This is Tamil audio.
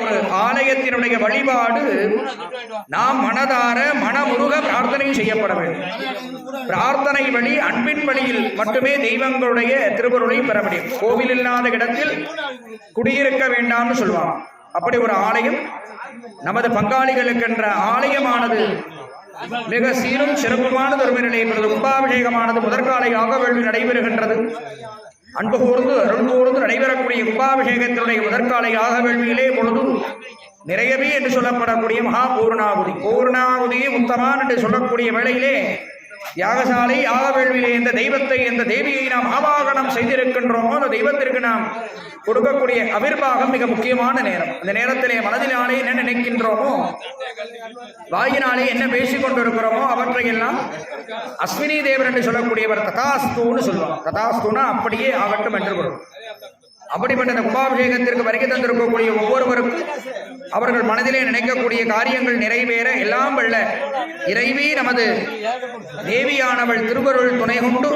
ஒரு ஆலயத்தினுடைய வழிபாடு நாம் மனதார மனமுருக பிரார்த்தனை செய்யப்பட வேண்டும். பிரார்த்தனை வழி அன்பின் வழியில் மட்டுமே தெய்வங்களுடைய திருவருளை பெற முடியும். கோவில் இல்லாத இடத்தில் குடியிருக்க வேண்டாம்னு சொல்லுவாங்க. அப்படி ஒரு ஆலயம் நமது பங்காளிகளுக்கென்ற ஆலயமானது மிக சீரும் சிறப்புமானது ஒரு நிலை கும்பாபிஷேகமானது முதற்கால யாகவேள்வி நடைபெறுகின்றது. அன்பு கூர்ந்து அருள் கூர்ந்து நடைபெறக்கூடிய கும்பாபிஷேகத்தினுடைய முதற்கால யாகவேள்வியிலே பொழுது நிறையவே என்று சொல்லப்படக்கூடிய மகா பூர்ணாகுதி பூர்ணாகுதியை உத்தமான் என்று சொல்லக்கூடிய வேளையிலே யாகசாலை யாக வேள்வியிலே எந்த தெய்வத்தை எந்த தேவியை நாம் ஆவாகனம் செய்திருக்கின்றோமோ அந்த தெய்வத்திற்கு நாம் கொடுக்கக்கூடிய அவிர்வாகம் மிக முக்கியமான நேரம். அந்த நேரத்திலே மனதினாலே என்ன நினைக்கின்றோமோ வாயினாலே என்ன பேசிக் கொண்டிருக்கிறோமோ அவற்றையெல்லாம் அஸ்வினி தேவர் என்று சொல்லக்கூடியவர் ததாஸ்தூன்னு சொல்லுவார் ததாஸ்தூனா அப்படியே ஆகட்டும் என்று பொருள். அப்படிப்பட்ட இந்த கும்பாபிஷேகத்திற்கு வருகை தந்திருக்கக்கூடிய ஒவ்வொருவருக்கும் அவர்கள் மனதிலே நினைக்கக்கூடிய காரியங்கள் நிறைவேற எல்லாம் வல்ல. இறைவி நமது தேவியானவள் திருவருள் துணை கொண்டு